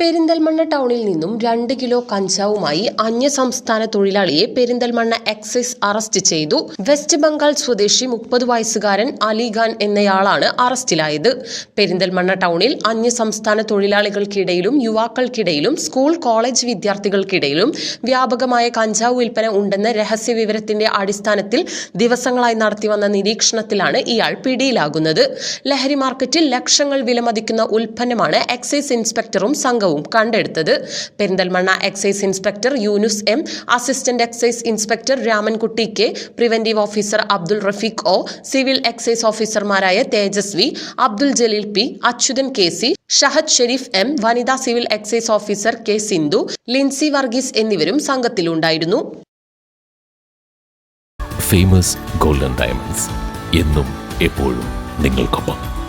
പെരിന്തൽമണ്ണ ടൗണിൽ നിന്നും രണ്ട് കിലോ കഞ്ചാവുമായി അന്യസംസ്ഥാന തൊഴിലാളിയെ പെരിന്തൽമണ്ണ എക്സൈസ് അറസ്റ്റ് ചെയ്തു. വെസ്റ്റ് ബംഗാൾ സ്വദേശി മുപ്പത് വയസ്സുകാരൻ അലിഖാൻ എന്നയാളാണ് അറസ്റ്റിലായത്. പെരിന്തൽമണ്ണ ടൗണിൽ അന്യസംസ്ഥാന തൊഴിലാളികൾക്കിടയിലും യുവാക്കൾക്കിടയിലും സ്കൂൾ കോളേജ് വിദ്യാർത്ഥികൾക്കിടയിലും വ്യാപകമായ കഞ്ചാവ് വിൽപ്പന ഉണ്ടെന്ന രഹസ്യ വിവരത്തിന്റെ അടിസ്ഥാനത്തിൽ ദിവസങ്ങളായി നടത്തിവന്ന നിരീക്ഷണത്തിലാണ് ഇയാൾ പിടിയിലാകുന്നത്. ലഹരി മാർക്കറ്റിൽ ലക്ഷങ്ങൾ വിലമതിക്കുന്ന ഉൽപ്പന്നമാണ് എക്സൈസ് ഇൻസ്പെക്ടറും സംഘവും കണ്ടെടുത്തത്. Perinthalmanna excise inspector Yunus M assistant excise inspector Ramankutty K preventive officer Abdul Rafeeq O civil excise ഓഫീസർമാരായ Tejaswi Abdul Jaleel P Achuthan K C Shahad Shareef M വനിതാ civil excise officer K Sindhu Lincy Varghese എന്നിവരും സംഘത്തിലുണ്ടായിരുന്നു. Famous golden diamonds എന്നും എപ്പോഴും നിങ്ങൾക്കൊപ്പം.